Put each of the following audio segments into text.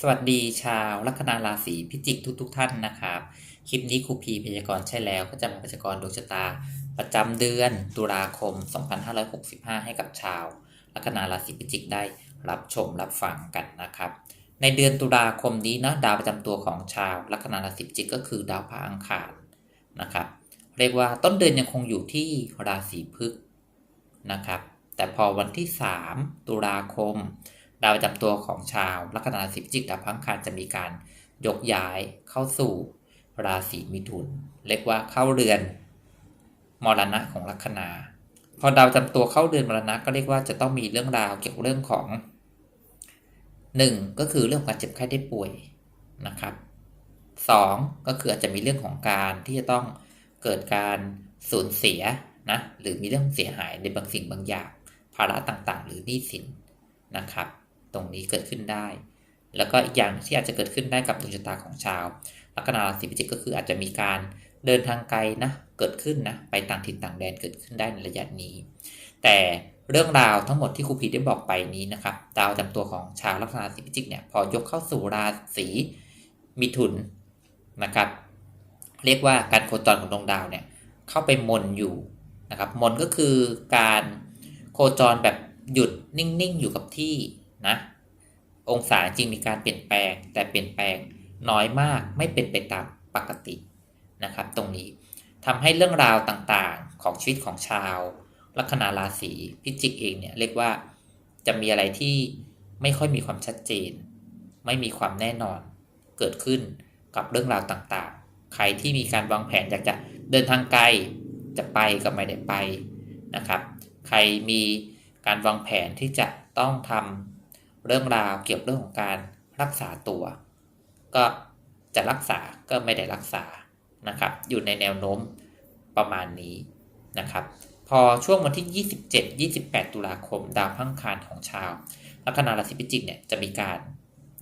สวัสดีชาวลัคนาราศีพิจิกทุกๆทท่านนะครับ คลิปนี้ครูพีพยากรณ์ใช่แล้วก็จะมาพยากรณ์ดวงชะตา ประจำเดือนตุลาคม 2565 ให้กับชาว ลัคนาราศีพิจิกได้รับชมรับฟังกันนะครับ ในเดือนตุลาคมนี้นะดาวประจำตัวของชาว ลัคนาราศีพิจิกก็คือดาวพระอังคารนะครับเรียกว่าต้นเดือนยังคงอยู่ที่ราศีพฤกษ์นะครับ แต่พอวันที่ 3 ตุลาคม ดาวประจำตัวของชาวลัคนาราศีพิจิกดาวพังคารจะมีการยกย้ายเข้าสู่ราศีมิถุน เรียกว่าเข้าเรือนมรณะของลัคนา พอดาวประจำตัวเข้าเรือนมรณะก็เรียกว่าจะต้องมีเรื่องราวเกี่ยวกับเรื่องของหนึ่งก็คือเรื่องของการเจ็บไข้ได้ป่วยนะครับสองก็คืออาจจะมีเรื่องของการที่จะต้องเกิดการสูญเสียนะหรือมีเรื่องเสียหายในบางสิ่งบางอย่าง ภาระต่างๆ หรือหนี้สินนะครับ ตรงนี้เกิดขึ้นได้ แล้วก็อีกอย่างที่อาจจะเกิดขึ้นได้กับดวงชะตาของชาวลัคนาราศีพิจิกก็คืออาจจะมีการเดินทางไกลนะเกิดขึ้นนะไปต่างถิ่นต่างแดนเกิดขึ้นได้ในระยะนี้ แต่เรื่องราวทั้งหมดที่ครูพีได้บอกไปนี้นะครับดาวประจำตัวของชาวลัคนาราศีพิจิกเนี่ยพอยกเข้าสู่ราศีมิถุนนะครับ เรียกว่าการโคจรของดวงดาวเนี่ยเข้าไปมนอยู่นะครับมนก็คือการโคจรแบบหยุดนิ่งๆ อยู่กับที่ นะองศาจริงมีการเปลี่ยนแปลง แต่เปลี่ยนแปลงน้อยมากไม่เป็นไปตามปกตินะครับ ตรงนี้ทำให้เรื่องราวต่างๆของชีวิตของชาว ลัคนาราศีพิจิกเองเนี่ยเรียกว่าจะมีอะไรที่ไม่ค่อยมีความชัดเจน ไม่มีความแน่นอนเกิดขึ้นกับเรื่องราวต่างๆ ใครที่มีการวางแผนอยากจะเดินทางไกลจะไปก็ไม่ได้ไปนะครับ ใครมีการวางแผนที่จะต้องทำ เรื่องราวเกี่ยวกับเรื่องของการรักษาตัว ก็จะรักษาก็ไม่ได้รักษานะครับ อยู่ในแนวโน้มประมาณนี้นะครับ พอช่วงวันที่ 27-28 ตุลาคม ดาวพังคารของชาวลัคนาราศีพิจิกเนี่ยจะมีการ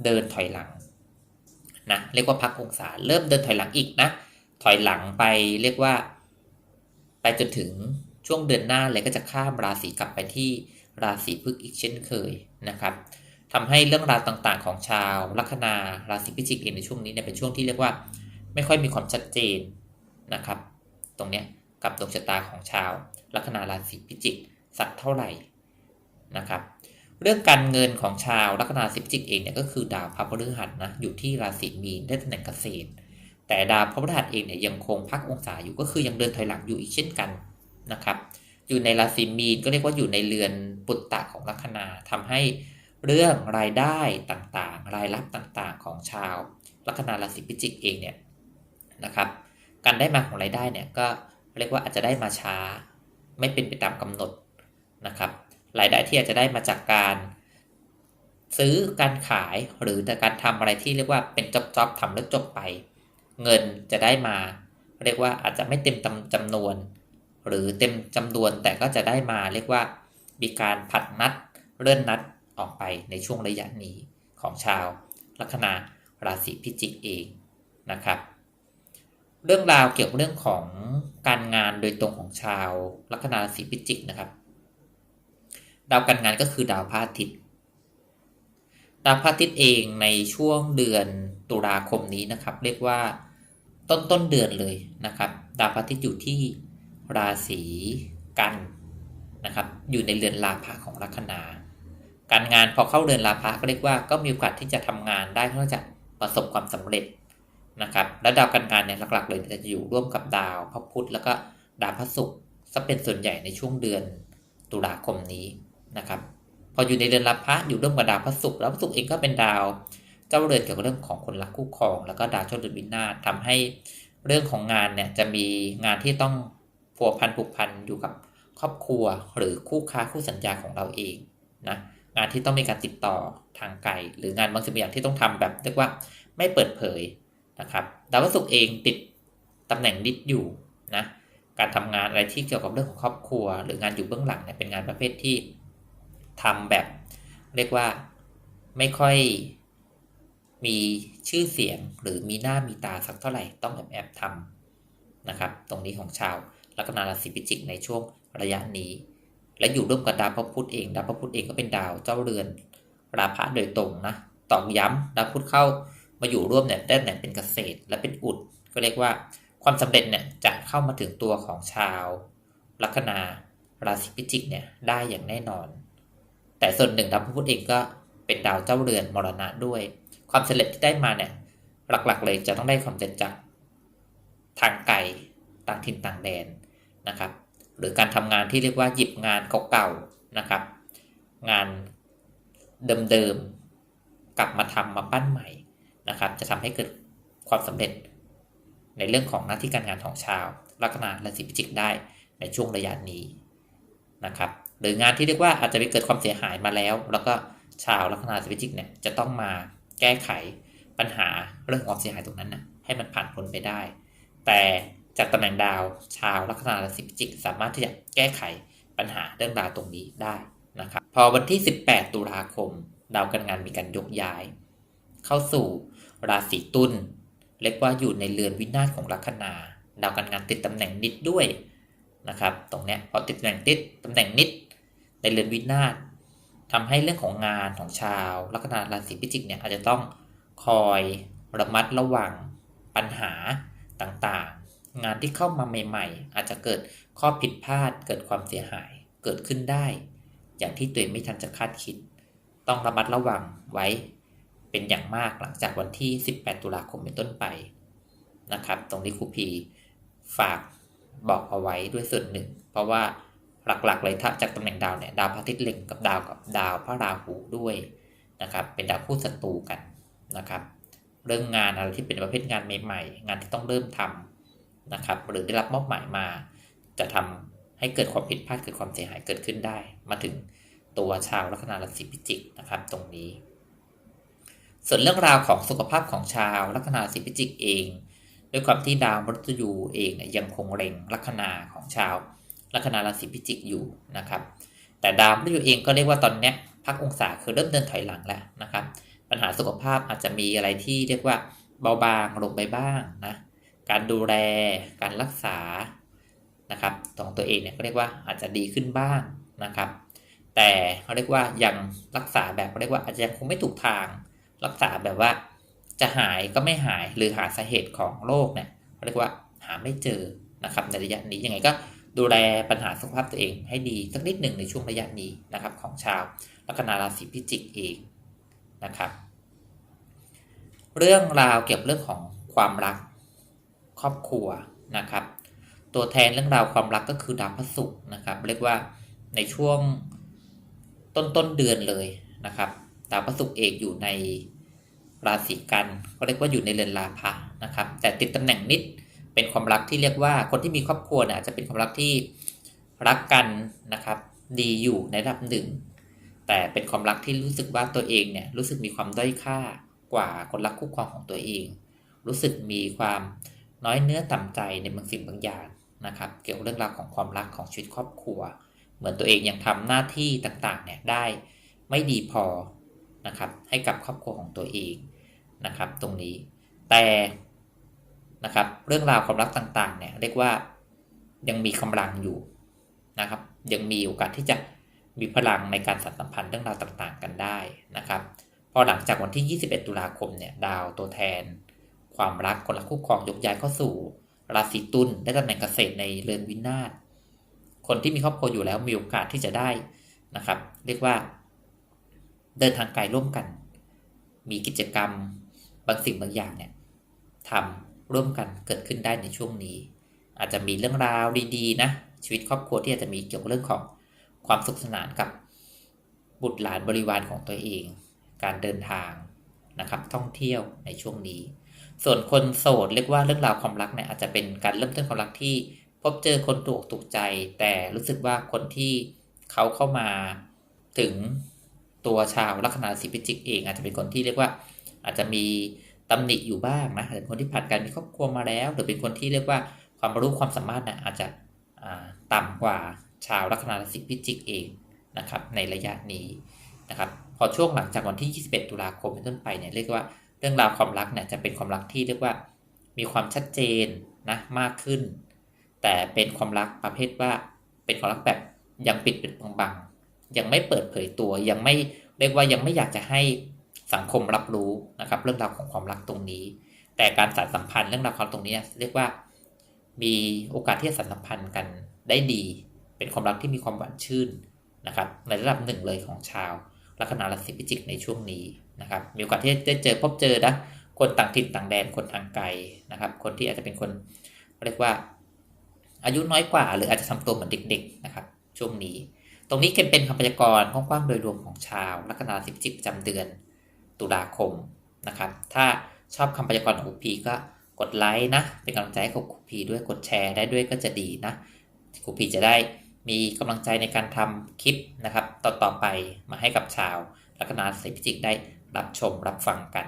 เดินถอยหลังนะเรียกว่าพักองศาเริ่มเดินถอยหลังอีกนะถอยหลังไปเรียกว่า ไปจนถึงช่วงเดือนหน้าเลยก็จะข้ามราศีกลับไปที่ราศีพฤกษ์อีกเช่นเคยนะครับ ทำให้เรื่องราวต่างๆ ของชาวลัคนาราศีพิจิกเองในช่วงนี้เนี่ยเป็นช่วงที่เรียกว่า ไม่ค่อยมีความชัดเจนนะครับ ตรงเนี้ยกับดวงชะตาของชาวลัคนาราศีพิจิกสักเท่าไหร่นะครับ เรื่องการเงินของชาวลัคนาราศีพิจิกเองเนี่ยก็คือดาวพระพฤหัสนะอยู่ที่ราศีมีนได้ตำแหน่งเกษตร แต่ดาวพระพฤหัสเองเนี่ยยังคงพักองศาอยู่ก็คือยังเดินถอยหลังอยู่อีกเช่นกันนะครับ อยู่ในราศีมีนก็เรียกว่าอยู่ในเรือนปุตตะของลัคนาทำให้ เรื่องรายได้ต่างๆ รายรับต่างๆ ของชาวลัคนาราศีพิจิกเองเนี่ยนะครับ การได้มาของรายได้เนี่ยก็เรียกว่าอาจจะได้มาช้าไม่เป็นไปตามกำหนดนะครับ รายได้ที่อาจจะได้มาจากการซื้อการขายหรือการทำอะไรที่เรียกว่าเป็นจ็อบๆทำแล้วจบไป เงินจะได้มา เรียกว่าอาจจะไม่เต็มจำนวน หรือเต็มจำนวนแต่ก็จะได้มาเรียกว่ามีการผัดนัดเลื่อนนัด ออกไปในช่วงระยะนี้ของชาวลัคนาราศีพิจิกเองนะครับ เรื่องราวเกี่ยวกับเรื่องของการงานโดยตรงของชาวลัคนาราศีพิจิกนะครับ ดาวการงานก็คือดาวพระอาทิตย์ดาวพระอาทิตย์เองในช่วงเดือนตุลาคมนี้นะครับ เรียกว่าต้นต้นเดือนเลยนะครับ ดาวพระอาทิตย์อยู่ที่ราศีกันนะครับ อยู่ในเรือนลาภะของลัคนา การงานพอเข้าเรือนลาภะก็เรียกว่าก็มีโอกาสที่จะทำงานได้เพื่อจะประสบความสำเร็จนะครับและดาวการงานเนี่ยหลักๆเลยจะอยู่ร่วมกับดาวพระพุธแล้วก็ดาวพระศุกร์ซะเป็นส่วนใหญ่ในช่วงเดือนตุลาคมนี้นะครับ พออยู่ในเรือนลาภะอยู่ร่วมกับดาวพระศุกร์แล้วพระศุกร์เองก็เป็นดาวเจ้าเรือนเกี่ยวกับเรื่องของคนรักคู่ครอง แล้วก็ดาวเจ้าเรือนวินาศทำให้เรื่องของงานเนี่ยจะมีงานที่ต้องพัวพันผูกพันอยู่กับครอบครัวหรือคู่ค้าคู่สัญญาของเราเองนะ งานที่ต้องมีการติดต่อทางไกลหรืองานบางสิ่งบางอย่างที่ต้องทำแบบเรียกว่าไม่เปิดเผยนะครับดาวพฤหัสเองติดตำแหน่งดิดอยู่นะการทำงานอะไรที่เกี่ยวกับเรื่องของครอบครัว หรืองานอยู่เบื้องหลังเนี่ยเป็นงานประเภทที่ทำแบบเรียกว่าไม่ค่อยมีชื่อเสียงหรือมีหน้ามีตาสักเท่าไหร่ต้องแอบแอบทำนะครับ ตรงนี้ของชาวลัคนาราศีพิจิกในช่วงระยะนี้ และอยู่ร่วมกับดาวพระพุธเอง ดาวพระพุธเองก็เป็นดาวเจ้าเรือนราพะโดยตรงนะตอกย้ำดาวพุธเข้ามาอยู่ร่วมเนี่ยได้ตำแหน่งเป็นเกษตรและเป็นอุด ก็เรียกว่าความสำเร็จเนี่ยจะเข้ามาถึงตัวของชาวลัคนาราศีพิจิกเนี่ยได้อย่างแน่นอน แต่ส่วนหนึ่งดาวพุธเองก็เป็นดาวเจ้าเรือนมรณะด้วย ความสำเร็จที่ได้มาเนี่ยหลักๆ เลยจะต้องได้ความสำเร็จจากทางไกลต่างถิ่นต่างแดนนะครับ หรือการทำงานที่เรียกว่าหยิบงานเก่าๆนะครับ งานเดิมๆกลับมาทำมาปั้นใหม่นะครับ จะทำให้เกิดความสำเร็จในเรื่องของหน้าที่การงานของชาวลัคนาราศีพิจิกได้ในช่วงระยะนี้นะครับ หรืองานที่เรียกว่าอาจจะไปเกิดความเสียหายมาแล้ว แล้วก็ชาวลัคนาราศีพิจิกเนี่ยจะต้องมาแก้ไขปัญหาเรื่องความเสียหายตรงนั้นนะให้มันผ่านพ้นไปได้ แต่ จากตำแหน่งดาว ชาวลัคนาราศีพิจิกสามารถที่จะแก้ไขปัญหาเรื่องราวตรงนี้ได้นะครับพอวันที่ 18 ตุลาคม ดาวการงานมีการยกย้าย เข้าสู่ราศีตุลเรียกว่าอยู่ในเรือนวินาศของลัคนา ดาวการงานติดตำแหน่งนิดด้วยนะครับตรงเนี้ยพอติดตำแหน่งติดตำแหน่งนิดในเรือนวินาศทำให้เรื่องของงานของชาวลัคนาราศีพิจิกเนี่ยอาจจะต้องคอยระมัดระวังปัญหาต่าง งานที่เข้ามาใหม่ๆ อาจจะเกิดข้อผิดพลาด เกิดความเสียหายเกิดขึ้นได้ อย่างที่ตัวเองไม่ทันจะคาดคิด ต้องระมัดระวังไว้เป็นอย่างมากหลังจากวันที่ 18 ตุลาคมเป็นต้นไปนะครับ ตรงนี้ครูพีฝากบอกเอาไว้ด้วยส่วนหนึ่ง เพราะว่าหลักๆเลยถ้าจากตำแหน่งดาวเนี่ยดาวพระอาทิตย์เล็งกับดาวกับดาวพระราหูด้วยนะครับ เป็นดาวคู่ศัตรูกันนะครับ เรื่องงานอะไรที่เป็นประเภทงานใหม่ๆ งานที่ต้องเริ่มทำ นะครับ หรือได้รับมอบหมายมา จะทำให้เกิดความผิดพลาดเกิดความเสียหายเกิดขึ้นได้ มาถึงตัวชาวลัคนาราศีพิจิกนะครับ ตรงนี้ ส่วนเรื่องราวของสุขภาพของชาวลัคนาราศีพิจิกเอง ด้วยความที่ดาวมฤตยูเองยังคงเล็งลัคนาของชาวลัคนาราศีพิจิกอยู่นะครับ แต่ดาวมฤตยูเองก็เรียกว่าตอนนี้พักองศาคือเริ่มเดินถอยหลังแล้วนะครับ ปัญหาสุขภาพอาจจะมีอะไรที่เรียกว่าเบาบางลงไปบ้างนะ การดูแลการรักษานะครับของตัวเองเนี่ยก็เรียกว่าอาจจะดีขึ้นบ้างนะครับ แต่เขาเรียกว่ายังรักษาแบบเขาเรียกว่าอาจจะยังคงไม่ถูกทาง รักษาแบบว่าจะหายก็ไม่หายหรือหาสาเหตุของโรคเนี่ยเขาเรียกว่าหาไม่เจอนะครับในระยะนี้ยังไงก็ดูแลปัญหาสุขภาพตัวเองให้ดีสักนิดหนึ่งในช่วงระยะนี้นะครับของชาวลัคนาราศีพิจิกเองนะครับ เรื่องราวเกี่ยวกับเรื่องของความรัก ครอบครัวนะครับ ตัวแทนเรื่องราวความรักก็คือดาวพฤหัสนะครับ เรียกว่าในช่วงต้นต้นเดือนเลยนะครับดาวพฤหัสเอกอยู่ในราศีกันก็เรียกว่าอยู่ในเรือนลาภะนะครับ แต่ติดตำแหน่งนิดเป็นความรักที่เรียกว่าคนที่มีครอบครัวเนี่ยจะเป็นความรักที่รักกันนะครับ ดีอยู่ในระดับหนึ่งแต่เป็นความรักที่รู้สึกว่าตัวเองเนี่ยรู้สึกมีความด้อยค่ากว่าคนรักคู่ครองของตัวเอง รู้สึกมีความ น้อยเนื้อต่ำใจในบางสิ่งบางอย่างนะครับ เกี่ยวกับเรื่องราวของความรักของชีวิตครอบครัว เหมือนตัวเองยังทำหน้าที่ต่างๆเนี่ยได้ไม่ดีพอนะครับให้กับครอบครัวของตัวเองนะครับ ตรงนี้แต่นะครับเรื่องราวความรักต่างๆเนี่ยเรียกว่ายังมีกำลังอยู่นะครับ ยังมีโอกาสที่จะมีพลังในการสัมพันธ์เรื่องราวต่างๆ กันได้นะครับ พอหลังจากวันที่ 21 ตุลาคมเนี่ยดาวตัวแทน ความรักคนรักคู่ครองยกย้ายเข้าสู่ ราศีตุลได้ตำแหน่งเกษตรในเรือนวินาศคนที่มีครอบครัวอยู่แล้วมีโอกาสที่จะได้นะครับ เรียกว่า เดินทางไกลร่วมกัน มีกิจกรรมบางสิ่งบางอย่างเนี่ยทำร่วมกันเกิดขึ้นได้ในช่วงนี้ อาจจะมีเรื่องราวดีๆนะชีวิตครอบครัวที่อาจจะมีเกี่ยวกับเรื่องของความสุขสนานกับบุตรหลานบริวารของตัวเอง การเดินทางนะครับ ท่องเที่ยวในช่วงนี้ ส่วนคนโสดเรียกว่าเรื่องราวความรักเนี่ยอาจจะเป็นการเริ่มต้นความรักที่พบเจอคนถูกถูกใจ แต่รู้สึกว่าคนที่เขาเข้ามาถึงตัวชาวลัคนาสีพิจิกเอง อาจจะเป็นคนที่เรียกว่า อาจจะมีตำหนิอยู่บ้างนะอาจจะเป็นคนที่ผ่านการมีครอบครัวมาแล้ว หรือเป็นคนที่เรียกว่าความรู้ความสามารถนะอาจจะต่ำกว่าชาวลัคนาราศีพิจิกเองนะครับในระยะนี้นะครับพอช่วงหลังจากวันที่ 21 ตุลาคมเป็นต้นไปเนี่ยเรียกว่า เรื่องราวความรักเนี่ยจะเป็นความรักที่เรียกว่ามีความชัดเจนนะมากขึ้น แต่เป็นความรักประเภทว่าเป็นความรักแบบยังปิดปิดบังๆยังไม่เปิดเผยตัวยังไม่เรียกว่ายังไม่อยากจะให้สังคมรับรู้นะครับ เรื่องราวของความรักตรงนี้ แต่การสานสัมพันธ์เรื่องราวความตรงนี้เรียกว่ามีโอกาสที่จะสานสัมพันธ์กันได้ดี เป็นความรักที่มีความหวานชื่นนะครับในระดับหนึ่งเลยของชาว ลัคนาราศีพิจิกในช่วงนี้นะครับมีโอกาสที่ได้เจอพบเจอนะคนต่างถิ่นต่างแดนคนทางไกลนะครับ คนที่อาจจะเป็นคนเรียกว่า อายุน้อยกว่า หรืออาจจะทำตัวเหมือนเด็ก ๆนะครับ ช่วงนี้ ตรงนี้เป็นคำพยากรณ์กว้างๆโดยรวมของชาวลัคนาราศีพิจิกประจำเดือนตุลาคมนะครับ ถ้าชอบคำพยากรณ์ของครูพีก็กดไลค์นะ เป็นกำลังใจให้กับครูพีด้วยกดแชร์ได้ด้วยก็จะดีนะครูพีจะได้ มีกำลังใจในการทำคลิปนะครับ ต่อๆไปมาให้กับชาวลัคนาศีพิจิกได้รับชมรับฟังกัน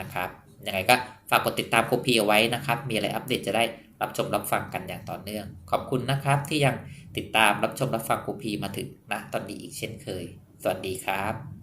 นะครับยังไงก็ฝากกดติดตามครูพีเอาไว้นะครับ มีอะไรอัปเดตจะได้รับชมรับฟังกันอย่างต่อเนื่อง ขอบคุณนะครับที่ยังติดตามรับชมรับฟังครูพีมาถึงนะตอนนี้อีกเช่นเคย สวัสดีครับ